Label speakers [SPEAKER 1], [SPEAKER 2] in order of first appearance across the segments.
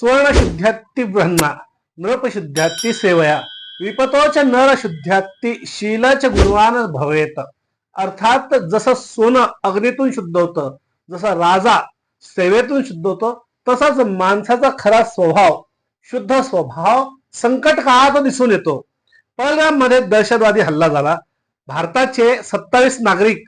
[SPEAKER 1] सुवर्णशुद्ध्यात्ती ब्रह्मा नृपशुद्ध्यात्ती सेवया विपतोच नरशुद्ध्यात्ती शीलच गुणवान भवेत. अर्थात जसं सोनं अग्नीतून शुद्ध होतं जसं राजा सेवेतून शुद्ध होतो तसाच माणसाचा खरा स्वभाव शुद्ध स्वभाव संकट काळात दिसून येतो. पहलगाममध्ये दहशतवादी हल्ला झाला. भारताचे सत्तावीस नागरिक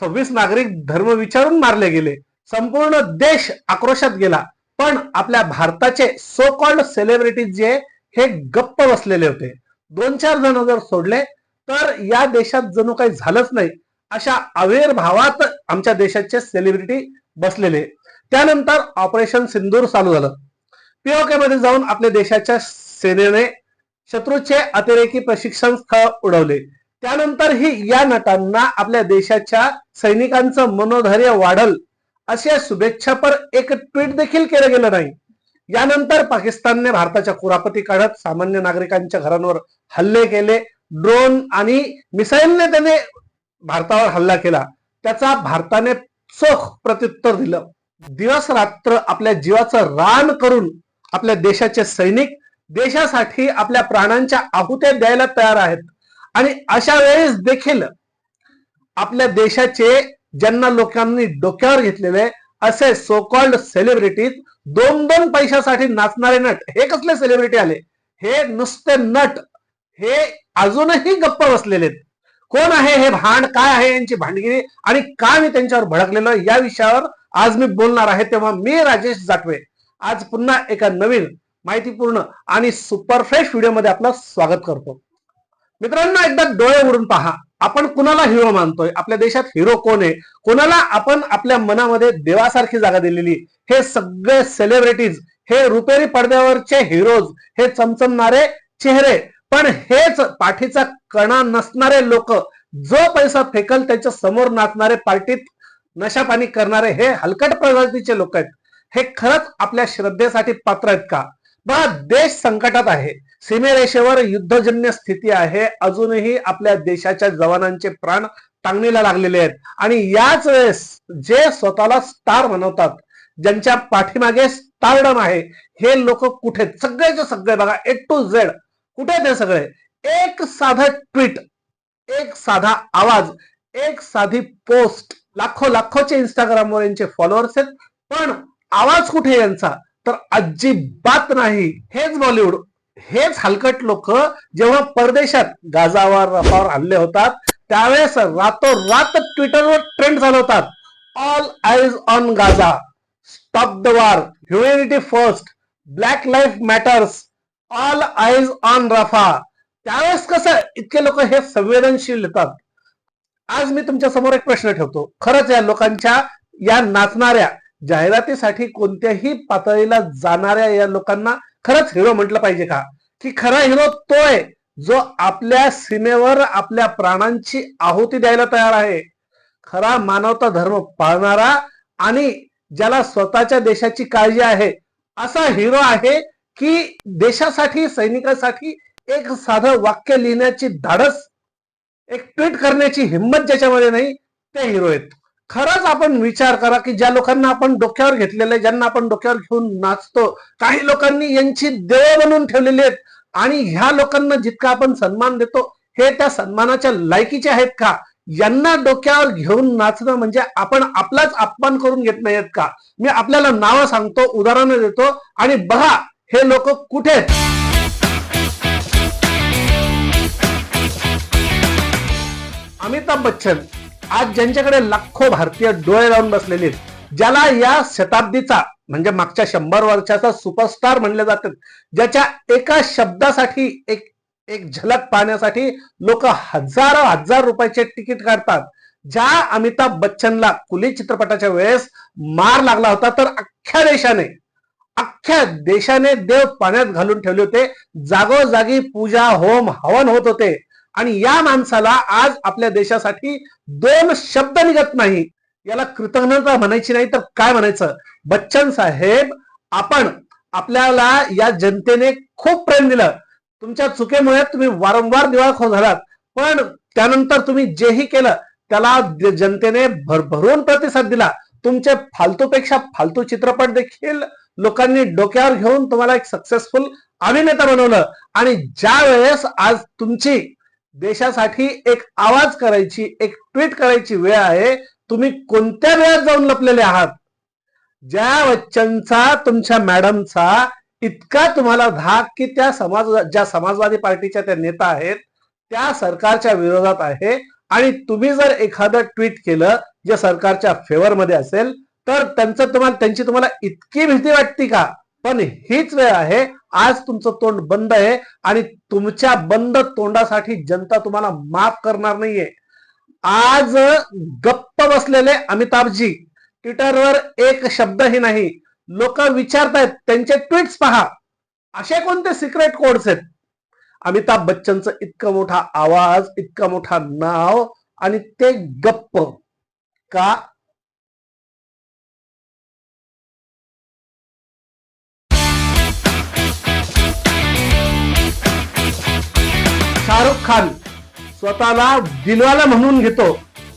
[SPEAKER 1] सव्वीस नागरिक धर्म विचारून मारले गेले. संपूर्ण देश आक्रोशात गेला. पण आपल्या भारताचे सो कॉल्ड सेलिब्रिटीज जे हे गप्प बसलेले होते. दोन चार जण जर सोडले तर या देशात जणू काही झालंच नाही. अशा आविर्भावात आमच्या देशाचे सेलिब्रिटी बसलेले. त्यानंतर ऑपरेशन सिंदूर चालू झालं. पीओके मध्ये जाऊन आपल्या देशाच्या सेनेने शत्रूचे अतिरेकी प्रशिक्षण स्थळ उडवले. त्यानंतरही या नटांना आपल्या देशाच्या सैनिकांचं मनोधैर्य वाढल. अशा शुभेच्छापर एक ट्विट देखील केलं गेलं नाही. यानंतर पाकिस्तानने भारताच्या कुरापती काढत सामान्य नागरिकांच्या घरांवर हल्ले केले. ड्रोन आणि मिसाईलने त्याने भारतावर हल्ला केला. त्याचा भारताने चोख प्रत्युत्तर दिलं. दिवस रात्र आपल्या जीवाचं रान करून आपल्या देशाचे सैनिक देशासाठी आपल्या प्राणांच्या आहुत्या द्यायला तयार आहेत. आणि अशा वेळेस देखील आपल्या देशाचे ज्यांना लोकांनी डोक्यावर घेतलेले असे सो कॉल्ड सेलिब्रिटीज दोन दोन पैशासाठी नाचणारे नट हे कसले सेलिब्रिटी आले? हे नुसते नट हे अजूनही गप्प बसलेले आहेत. कोण आहे हे भांड? काय आहे यांची भांडगिरी? आणि का मी त्यांच्यावर भडकलेलो या विषयावर आज मी बोलणार आहे तेव्हा मी राजेश जाटवे. आज पुन्हा एका नवीन माहितीपूर्ण आणि सुपर फ्रेश व्हिडिओमध्ये आपलं स्वागत करतो. मित्रांनो एकदा डोळे उडून पहा. आपण कुणाला हिरो मानतोय? आपल्या देशात हिरो कोण आहे? कोणाला आपण आपल्या मनामध्ये देवासारखी जागा दिलेली? हे सगळे सेलिब्रिटीज हे रुपेरी पडद्यावरचे हिरोज हे चमचमणारे चेहरे. पण हेच पाठीचा कणा नसणारे लोक जो पैसा फेकल त्याच्यासमोर नाचणारे पार्टीत नशापाणी करणारे हे हलकट प्रजातीचे लोक आहेत. हे खरंच आपल्या श्रद्धेसाठी पात्र आहेत का? बघा देश संकटात आहे. सीमेरेषेवर युद्धजन्य स्थिती आहे. अजूनही आपल्या देशाच्या जवानांचे प्राण टांगणीला लागलेले आहेत. आणि याच वेळेस जे स्वतःला स्टार म्हणवतात ज्यांच्या पाठीमागे स्टारडम आहे हे लोक कुठे? सगळेचे सगळे बघा ए टू झेड कुठे ते सगळे? एक साधं ट्विट एक साधा आवाज एक साधी पोस्ट लाखो लाखोचे इंस्टाग्रामवर यांचे फॉलोअर्स आहेत. पण आवाज कुठे यांचा? तर अजिबात नाही. हेच बॉलिवूड हेच हलकट लोक जेव्हा परदेशात गाजावर रफावर हल्ले होतात त्यावेळेस रातोरात ट्विटरवर ट्रेंड चालवतात. All eyes on Gaza stop the war humanity first black life matters all eyes on Rafah त्यावेळेस कसं इतके लोक हे संवेदनशील येतात आज मी तुमच्यासमोर एक प्रश्न ठेवतो. खरंच या लोकांच्या या नाचणाऱ्या जाहिरातीसाठी कोणत्याही पातळीला जाणाऱ्या या लोकांना खरंच हिरो म्हटलं पाहिजे का? की खरा हिरो तो आहे जो आपल्या सीमेवर आपल्या प्राणांची आहुती द्यायला तयार आहे. खरा मानवता धर्म पाळणारा आणि ज्याला स्वतःच्या देशाची काळजी आहे असा हिरो आहे की देशासाठी सैनिकासाठी एक साधं वाक्य लिहिण्याची धाडस एक ट्विट करण्याची हिंमत ज्याच्यामध्ये नाही ते हिरो आहेत. खरंच आपण विचार करा की ज्या लोकांना आपण डोक्यावर घेतलेले ज्यांना आपण डोक्यावर घेऊन नाचतो काही लोकांनी यांची देव बनवून ठेवलेली आहेत. आणि ह्या लोकांना जितका आपण सन्मान देतो हे त्या सन्मानाच्या लायकीचे आहेत का? यांना डोक्यावर घेऊन नाचणं म्हणजे आपण आपलाच अपमान करून घेत नाहीत का? मी आपल्याला नावं सांगतो उदाहरणं देतो आणि बघा हे लोक कुठे अमिताभ बच्चन आज ज्यांच्याकडे लाखो भारतीय डोळे लावून बसलेले आहेत ज्याला या शताब्दीचा म्हणजे मागच्या शंभर वर्षाचा सुपरस्टार म्हणले जातात ज्याच्या एका शब्दासाठी एक एक झलक पाहण्यासाठी लोक हजारो हजार रुपयाचे तिकीट काढतात. ज्या अमिताभ बच्चनला कुली चित्रपटाच्या वेळेस मार लागला होता तर अख्ख्या देशाने अख्ख्या देशाने देव पाण्यात घालून ठेवले होते. जागोजागी पूजा होम हवन होत होते. आणि या माणसाला आज आपल्या देशासाठी दोन शब्द निघत नाही. याला कृतज्ञता म्हणायची नाही तर काय म्हणायचं? बच्चन साहेब आपण आपल्याला या जनतेने खूप प्रेम दिलं. तुमच्या चुकीमुळे तुम्ही वारंवार दिवाळखोर झालात. पण त्यानंतर तुम्ही जेही केलं त्याला जनतेने भरभरून प्रतिसाद दिला. तुमचे फालतूपेक्षा फालतू चित्रपट देखील लोकांनी डोक्यावर घेऊन तुम्हाला एक सक्सेसफुल अभिनेता बनवलं. आणि ज्या वेळेस आज तुमची देशासाठी एक आवाज करायची एक ट्विट करायची वेळ आहे. तुम्ही कोणत्या वेळात जाऊन लपलेले आहात? ज्या बच्चनचा तुमच्या मॅडमचा इतका तुम्हाला धाक की त्या समाज ज्या समाजवादी पार्टीच्या त्या नेता आहेत त्या सरकारच्या विरोधात आहे. आणि तुम्ही जर एखादं ट्विट केलं जे सरकारच्या फेवर मध्ये असेल तर त्यांचं तुम्हाला त्यांची तुम्हाला इतकी भीती वाटते का? पण हीच वेळ आहे. आज तुमचं तोंड बंद आहे आणि तुमच्या बंद तोंडासाठी जनता तुम्हाला माफ करणार नाहीये. आज गप्प बसलेले अमिताभजी ट्विटरवर एक शब्दही नाही. लोक विचारतायत त्यांचे ट्विट्स पहा. असे कोणते सिक्रेट कोड्स आहेत? अमिताभ बच्चनचं इतकं मोठा आवाज इतका मोठा नाव आणि ते गप्प. का? खान स्वतःला दिलवाला म्हणून घेतो.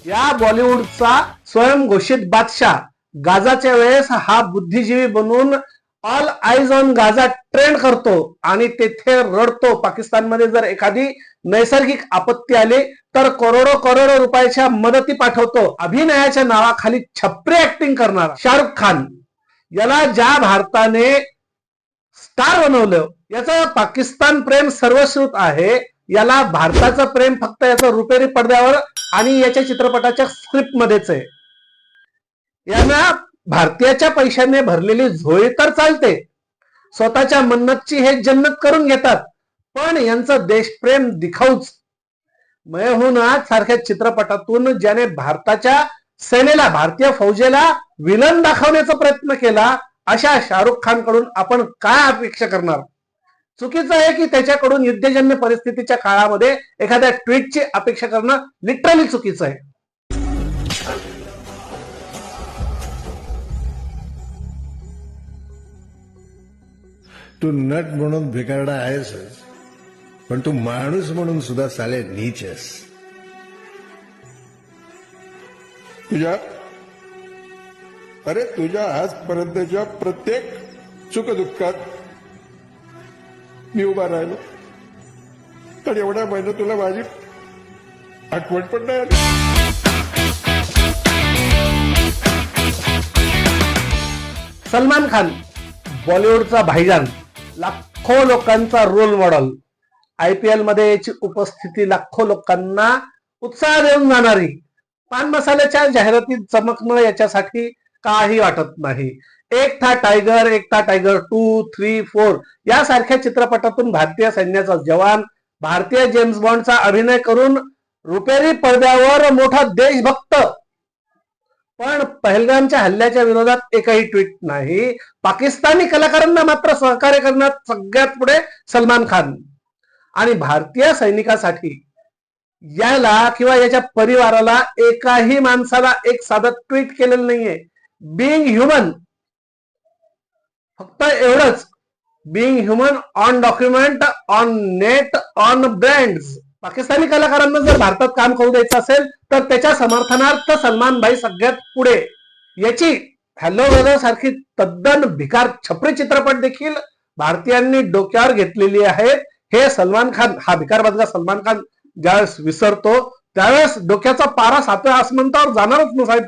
[SPEAKER 1] या बॉलिवूडचा स्वयंघोषित बादशाह गाजाच्या वेळेस हा बुद्धिजीवी बनून all eyes on Gaza trend करतो आणि तेथे रडतो. पाकिस्तानमध्ये जर एखादी नैसर्गिक आपत्ती आली तर करोडो करोडो रुपयाच्या मदती पाठवतो. अभिनयाच्या नावाखाली छपरी ऍक्टिंग करणारा शाहरुख खान याला ज्या भारताने स्टार बनवलं याचं पाकिस्तान प्रेम सर्वश्रुत आहे. याला भारताचं प्रेम फक्त याचं रुपेरी पडद्यावर आणि याच्या चित्रपटाच्या स्क्रिप्ट मध्येच आहे. यांना भारतीयाच्या पैशाने भरलेली झोळी तर चालते. स्वतःच्या मन्नतची हे जन्नत करून घेतात. पण यांचं देशप्रेम दिखाऊच. मैं हूं सारख्या चित्रपटातून ज्याने भारताच्या सेनेला भारतीय फौजेला विलन दाखवण्याचा प्रयत्न केला अशा शाहरुख खानकडून आपण काय अपेक्षा करणार? चुकीचं आहे की त्याच्याकडून युद्धजन्य परिस्थितीच्या काळामध्ये एखाद्या ट्विटची अपेक्षा करणं लिटरली चुकीचं आहे.
[SPEAKER 2] तू नट म्हणून भिकारडा आहेस पण तू माणूस म्हणून सुद्धा साले नीच आहेस.
[SPEAKER 3] तुझ्या अरे तुझ्या आजपर्यंतच्या प्रत्येक सुखदुःखात मी उभा राहिलो. तर एवढ्या महिन्यात तुला माझी आठवण पण नाही आली.
[SPEAKER 1] सलमान खान बॉलिवूडचा भाईजान लाखो लोकांचा रोल मॉडेल आय पी एलमध्ये याची उपस्थिती लाखो लोकांना उत्साह देऊन जाणारी. पान मसाल्याच्या जाहिरातीत चमकणं याच्यासाठी काही वाटत नाही. एक था टायगर एक था टायगर टू थ्री फोर यासारख्या चित्रपटातून भारतीय सैन्याचा जवान भारतीय जेम्स बॉन्डचा अभिनय करून रुपेरी पडद्यावर मोठा देशभक्त. पण पहलगामच्या हल्ल्याच्या विरोधात एकही ट्विट नाही. पाकिस्तानी कलाकारांना मात्र सहकार्य करण्यात सगळ्यात पुढे सलमान खान. आणि भारतीय सैनिकासाठी याला किंवा याच्या परिवाराला एकाही माणसाला एक साधं ट्विट केलेलं नाहीये. बिईंग ह्युमन फक्त एवढंच. Being human on document on net on brand Pakistani कलाकारांना जर भारतात काम करू द्यायचं असेल तर त्याच्या समर्थनार्थ सलमान भाई सगळ्यात पुढे. याची हॅलो हॅलो सारखी तद्दन भिकार छपरी चित्रपट देखील भारतीयांनी डोक्यावर घेतलेली आहे. हे सलमान खान हा भिकार बदला सलमान खान ज्यावेळेस विसरतो त्यावेळेस डोक्याचा पारा सातव्या आसमंतावर जाणारच नसाहेब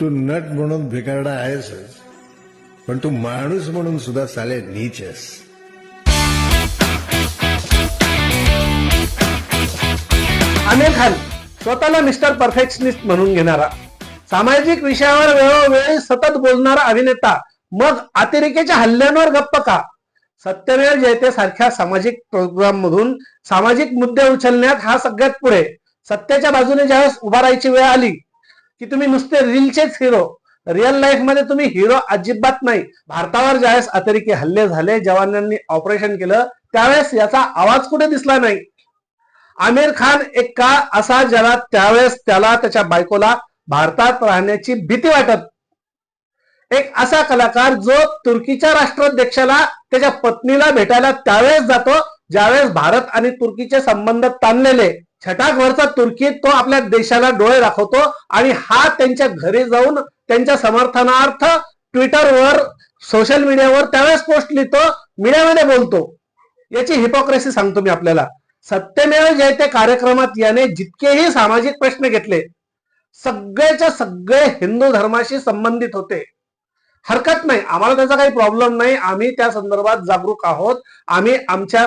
[SPEAKER 2] तू नट म्हणून भिकारडा आहेसच पण तू माणूस म्हणून सुद्धा साले नीचस
[SPEAKER 1] आमिर खान स्वतःला मिस्टर परफेक्शनिस्ट म्हणून घेणारा. सामाजिक विषयावर वेळोवेळी सतत बोलणारा अभिनेता मग अतिरेकेच्या हल्ल्यांवर गप्प का? सत्यमेव जयते सारख्या सामाजिक प्रोग्राम मधून सामाजिक मुद्दे उचलण्यात हा सगळ्यात पुढे. सत्याच्या बाजूने ज्यावेळेस उभा राहायची वेळ आली की तुम्ही नुसते रीलचेच हिरो रिअल लाईफमध्ये तुम्ही हिरो अजिबात नाही. भारतावर ज्यावेळेस अतिरेकी हल्ले झाले जवानांनी ऑपरेशन केलं त्यावेळेस याचा आवाज कुठे दिसला नाही. आमिर खान एक काळ असा ज्याला त्यावेळेस त्याला त्याच्या बायकोला भारतात राहण्याची भीती वाटत. एक असा कलाकार जो तुर्कीच्या राष्ट्राध्यक्षाला त्याच्या पत्नीला भेटायला त्यावेळेस जातो ज्यावेळेस भारत आणि तुर्कीचे संबंध ताणलेले. छटाकवरचा तुर्की तो आपल्या देशाला डोळे दाखवतो आणि हा त्यांच्या घरी जाऊन त्यांच्या समर्थनार्थ ट्विटरवर सोशल मीडियावर त्यावेळेस पोस्ट लिहितो मीडियामध्ये बोलतो. याची हिपोक्रेसी सांगतो मी आपल्याला. सत्यमेव जयते कार्यक्रमात याने जितकेही सामाजिक प्रश्न घेतले सगळेच्या सगळे हिंदू धर्माशी संबंधित होते. हरकत नाही आम्हाला त्याचा काही प्रॉब्लेम नाही आम्ही त्या संदर्भात जागरूक आहोत. आम्ही आमच्या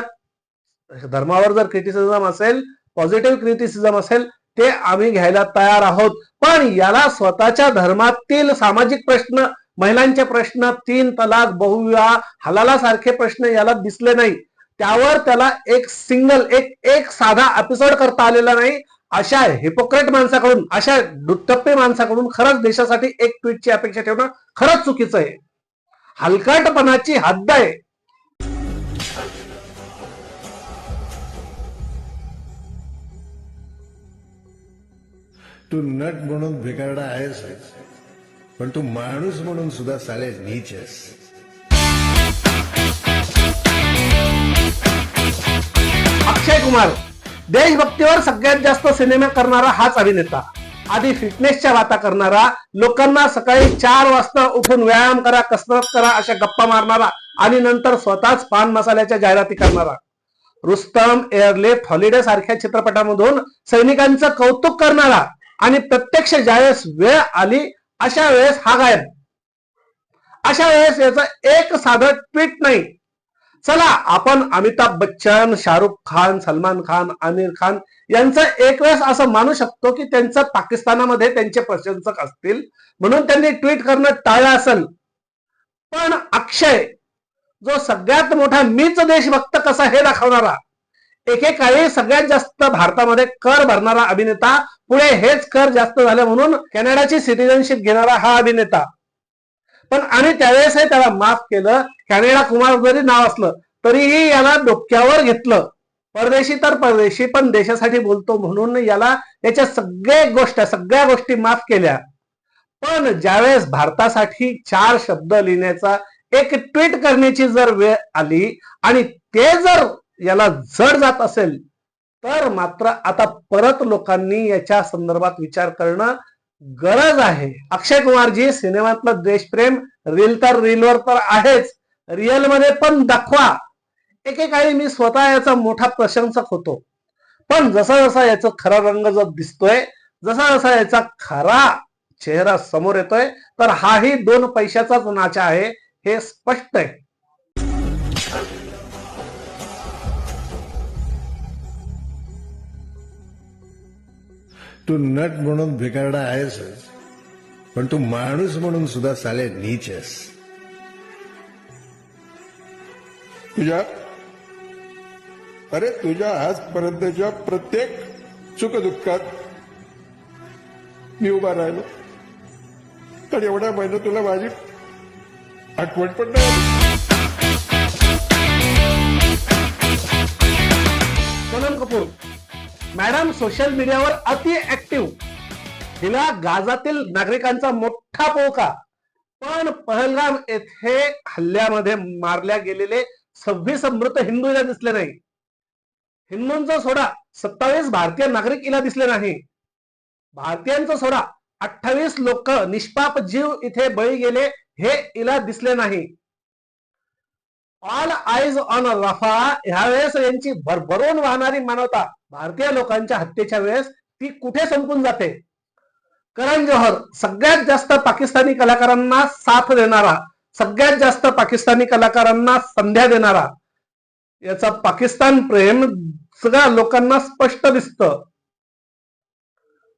[SPEAKER 1] धर्मावर जर क्रिटिसिझम असेल पॉझिटिव्ह क्रिटिसिझम असेल ते आम्ही घ्यायला तयार आहोत. पण याला स्वतःच्या धर्मातील सामाजिक प्रश्न महिलांचे प्रश्न तीन तलाक बहुविवाह हलाला सारखे प्रश्न याला दिसले नाही. त्यावर त्याला एक सिंगल एक एक साधा एपिसोड करता आलेला नाही. अशा हिपोक्रेट माणसाकडून अशा दुटप्पे माणसाकडून खरंच देशासाठी एक ट्विटची अपेक्षा ठेवणं खरंच चुकीचं आहे. हलकाटपणाची हद्द आहे.
[SPEAKER 2] तू नट म्हणून भिकारडा आहेस. पण तू माणूस म्हणून सुद्धा साले नीच आहेस.
[SPEAKER 1] अक्षय कुमार देशभक्तीवर सगळ्यात जास्त सिनेमा करणारा हाच अभिनेता. आधी फिटनेसच्या वाता करणारा लोकांना सकाळी चार वाजता उठून व्यायाम करा कसरत करा अशा गप्पा मारणारा आणि नंतर स्वतःच पान मसाल्याच्या जाहिराती करणारा. रुस्तम एअरलिफ्ट हॉलिडे सारख्या चित्रपटामधून सैनिकांचं कौतुक करणारा. आणि प्रत्यक्ष ज्यावेळेस वेळ आली अशा वेळेस हा गायब. अशा वेळेस याचं एक साधं ट्विट नाही. चला आपण अमिताभ बच्चन शाहरुख खान सलमान खान आमिर खान यांचं एक वेळेस असं मानू शकतो की त्यांचं पाकिस्तानामध्ये त्यांचे प्रशंसक असतील. म्हणून त्यांनी ट्विट करणं टाळलं असेल. पण अक्षय जो सगळ्यात मोठा मीच देशभक्त कसा हे दाखवणारा? एकेकाळी सगळ्यात जास्त भारतामध्ये कर भरणारा अभिनेता पुढे हेच कर जास्त झाले म्हणून कॅनडाची सिटिझनशिप घेणारा हा अभिनेता. पण आणि त्यावेळेसही त्याला माफ केलं कॅनडा कुमार जरी नाव असलं तरीही याला डोक्यावर घेतलं. परदेशी तर परदेशी पण देशासाठी बोलतो म्हणून याला याच्या सगळ्या गोष्टी सगळ्या गोष्टी माफ केल्या. पण ज्यावेळेस भारतासाठी चार शब्द लिहिण्याचा एक ट्विट करण्याची जर वेळ आली आणि ते जर याला जड जात असेल तर मात्र आता परत लोकांनी याच्या संदर्भात विचार करणं गरज आहे. अक्षय कुमारजी सिनेमातलं देशप्रेम रील तर रीलवर तर आहेच. रिअलमध्ये पण दाखवा. एकेकाळी मी स्वतः याचा मोठा प्रशंसक होतो. पण जसा जसा याचा खरा रंग जो दिसतोय जसा जसा याचा खरा चेहरा समोर येतोय तर हाही दोन पैशाचाच नाचा आहे हे स्पष्ट आहे.
[SPEAKER 2] तू नट म्हणून भिकारडा आहेस पण तू माणूस म्हणून सुद्धा साले नीच आहेस
[SPEAKER 3] तुझ्या अरे तुझ्या आजपर्यंतच्या प्रत्येक सुखदुःखात मी उभा राहिलो तर एवढ्या महिन्यात तुला माझी आठवण पण नाही.
[SPEAKER 1] सोनम कपूर मॅडम सोशल मीडियावर अति ऍक्टिव्ह हिला गाजातील नागरिकांचा मोठा पोका पण पहलगाम येथे हल्ल्यामध्ये मारल्या गेलेले सव्वीस मृत हिंदूला दिसले नाही. हिंदूंचा सोडा सत्तावीस भारतीय नागरिक हिला दिसले नाही. भारतीयांचा सोडा अठ्ठावीस लोक निष्पाप जीव इथे बळी गेले हे हिला दिसले नाही. ऑल आईज ऑन रफा ह्यावेळेस यांची भरभरून वाहणारी मानवता भारतीय लोकांच्या हत्येच्या वेळेस ती कुठे संपून जाते? करण जोहर सगळ्यात जास्त पाकिस्तानी कलाकारांना साथ देणारा सगळ्यात जास्त पाकिस्तानी कलाकारांना संध्या देणारा याचा पाकिस्तान प्रेम सगळ्या लोकांना स्पष्ट दिसतं.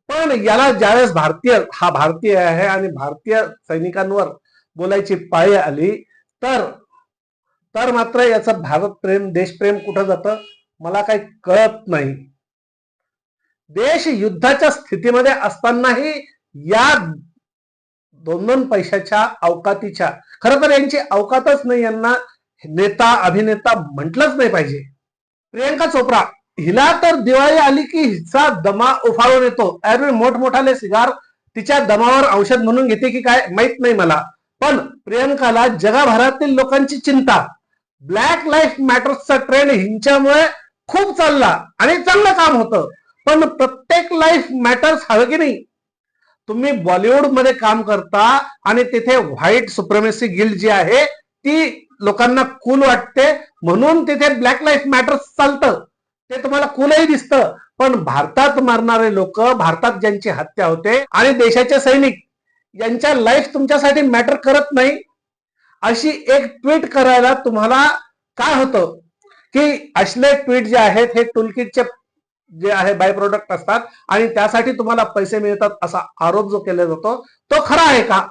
[SPEAKER 1] पण याला ज्यावेळेस भारतीय हा भारतीय आहे आणि भारतीय सैनिकांवर बोलायची पाळी आली तर तर मात्र याचं भारत प्रेम देशप्रेम कुठं जातं? मला काही कळत नाही. देश युद्धाच्या स्थितीमध्ये असतानाही या दोन दोन पैशाच्या अवकातीच्या खर तर यांची अवकातच नाही यांना नेता अभिनेता म्हटलंच नाही पाहिजे. प्रियंका चोप्रा हिला तर दिवाळी आली की हिचा दमा उफाळून येतो. एरवी मोठमोठाले सिगार तिच्या दमावर औषध म्हणून घेते की काय? माहीत नाही मला. पण प्रियंकाला जगभरातील लोकांची चिंता. ब्लॅक लाईफ मॅटर्सचा ट्रेंड हिंच्यामुळे खूप चालला आणि चांगलं काम होतं. पण प्रत्येक लाईफ मॅटर्स हवं की नाही? तुम्ही बॉलिवूडमध्ये काम करता आणि तिथे व्हाईट सुप्रेमेसी गिल्ड जी आहे ती लोकांना कूल वाटते. म्हणून तिथे ब्लॅक लाईफ मॅटर्स चालतं. ते तुम्हाला कूलही दिसतं. पण भारतात मारणारे लोक भारतात ज्यांची हत्या होते आणि देशाचे सैनिक यांच्या लाईफ तुमच्यासाठी मॅटर करत नाही. अशी एक ट्विट करायला तुम्हाला काय होतं? की असले ट्विट जे आहेत हे टूलकिटचे जे आहे बाय प्रोडक्ट असतात आणि त्यासाठी तुम्हाला पैसे मिळतात असा आरोप जो केला जातो तो खरा आहे का?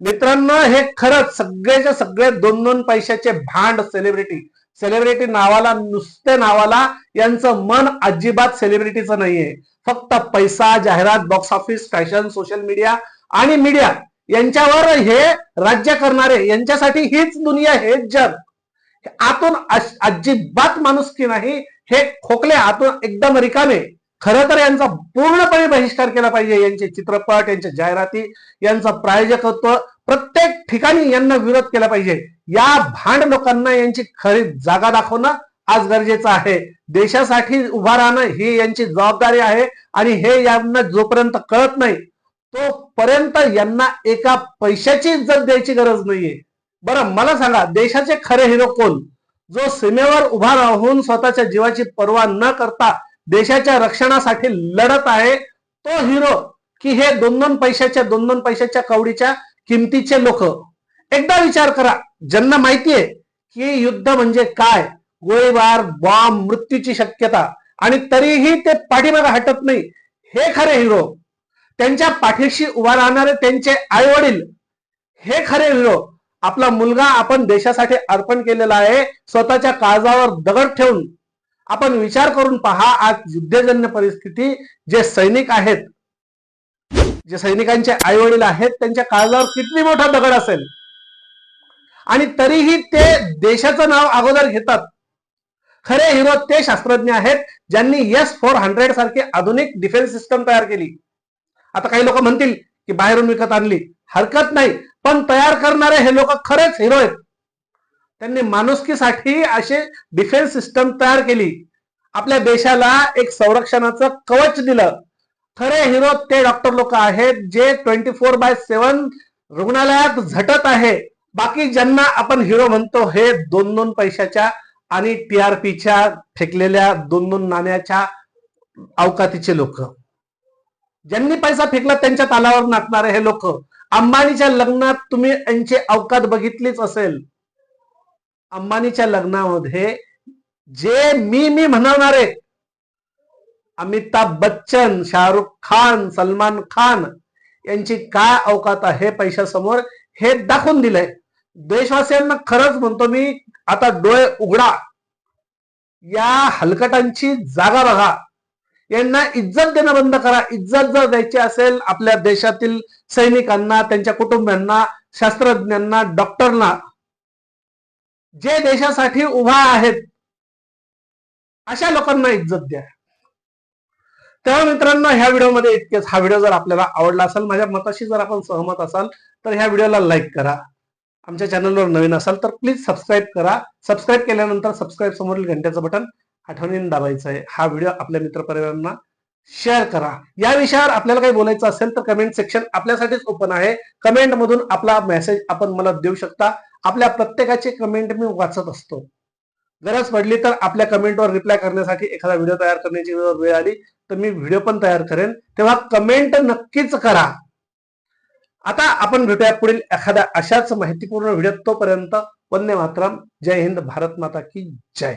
[SPEAKER 1] मित्रांनो हे खरंच सगळेचे सगळे दोन दोन पैशाचे भांड सेलिब्रिटी सेलिब्रिटी नावाला नुसते नावाला यांचं मन अजिबात सेलिब्रिटीचं नाहीये. फक्त पैसा जाहिरात box office fashion social media आणि मीडिया यांच्यावर हे राज्य करणारे यांच्यासाठी हीच दुनिया हेच जग. आतून अजिबात अजिबात माणुसकी नाही हे खोकले आतून एकदम रिकामे. खरं तर यांचा पूर्णपणे बहिष्कार केला पाहिजे यांचे चित्रपट यांच्या जाहिराती यांचं प्रायोजकत्व प्रत्येक ठिकाणी यांना विरोध केला पाहिजे. या भांड लोकांना यांची खरी जागा दाखवणं आज गरजेचं आहे. देशासाठी उभा राहणं ही यांची जबाबदारी आहे आणि हे यांना जोपर्यंत कळत नाही तोपर्यंत यांना एका पैशाची इज्जत द्यायची गरज नाहीये. बरं मला सांगा देशाचे खरे हिरो कोण? जो सीमेवर उभा राहून स्वतःच्या जीवाची पर्वा न करता देशाच्या रक्षणासाठी लढत आहे तो हिरो की हे दोन दोन पैशाच्या दोन दोन पैशाच्या कवडीच्या किमतीचे लोक? एकदा विचार करा ज्यांना माहितीये की युद्ध म्हणजे काय? गोळीबार बॉम्ब मृत्यूची शक्यता. आणि तरीही ते पाठीमागे हटत नाही. हे खरे हिरो त्यांच्या पाठीशी उभा राहणारे त्यांचे आई वडील हे खरे हिरो आपला मुलगा आपण देशासाठी अर्पण केलेला आहे स्वतःच्या काळजावर दगड ठेवून. आपण विचार करून पहा आज युद्धजन्य परिस्थिती जे सैनिक आहेत जे सैनिकांचे आई वडील आहेत त्यांच्या काळजावर किती मोठा दगड असेल? आणि तरीही ते देशाचं नाव अगोदर घेतात. खरे हिरो ते शास्त्रज्ञ आहेत ज्यांनी एस फोर हंड्रेड सारखी आधुनिक डिफेन्स सिस्टम तयार केली. आता काही लोक म्हणतील की बाहेरून विकत आणली. हरकत नाही. पण तयार करणारे हे लोक खरेच हिरो आहेत. त्यांनी माणुसकीसाठी असे डिफेन्स सिस्टम तयार केली. आपल्या देशाला एक संरक्षणाचं कवच दिलं. खरे हिरो ते डॉक्टर लोक आहेत जे ट्वेंटी फोर बाय सेव्हन रुग्णालयात झटत आहे. बाकी ज्यांना आपण हिरो म्हणतो हे दोन दोन पैशाच्या आणि टी आर पीच्या फेकलेल्या दोन दोन नाण्याच्या अवकातीचे लोक. ज्यांनी पैसा फेकला त्यांच्या तालावर नाचणारे हे लोक. अंबानीच्या लग्नात तुम्ही यांची अवकात बघितलीच असेल. अंबानीच्या लग्नामध्ये जे मी मी म्हणणारे अमिताभ बच्चन शाहरुख खान सलमान खान यांची काय अवकात आहे पैशासमोर हे दाखवून दिलंय. देशवासियांना खरंच म्हणतो मी आता डोळे उघडा. या हलकटांची जागा बघा. यांना इज्जत देणं बंद करा. इज्जत जर द्यायची असेल आपल्या देशातील सैनिकांना त्यांच्या कुटुंबियांना शास्त्रज्ञांना डॉक्टरना जे देशासाठी उभा आहेत अशा लोकांना इज्जत द्या. तेव्हा मित्रांनो ह्या व्हिडिओमध्ये इतकेच. हा व्हिडिओ जर आपल्याला आवडला असेल माझ्या मताशी जर आपण सहमत असाल तर ह्या व्हिडिओला लाईक करा. आमच्या चॅनलवर नवीन असाल तर प्लीज सबस्क्राईब करा. सबस्क्राईब केल्यानंतर सबस्क्राईब समोरील घंट्याचं बटन आठवणीने दाबायचं आहे. हा व्हिडिओ आपल्या मित्रपरिवारांना शेअर करा. या विषयावर आपल्याला काही बोलायचं असेल तर कमेंट सेक्शन आपल्यासाठीच ओपन आहे. कमेंट मधून आपला मेसेज आपण मला देऊ शकता. आपल्या प्रत्येकाचे कमेंट मी वाचत असतो. गरज पडली तर आपल्या कमेंटवर रिप्लाय करण्यासाठी एखादा व्हिडिओ तयार करण्याची वेळ आली तर मी व्हिडिओ पण तयार करेन. तेव्हा कमेंट नक्कीच करा. आता आपण भेटूया पुढील एखाद्या अशाच माहितीपूर्ण व्हिडिओ तोपर्यंत वन्य मातरम. जय हिंद भारत माता की जय.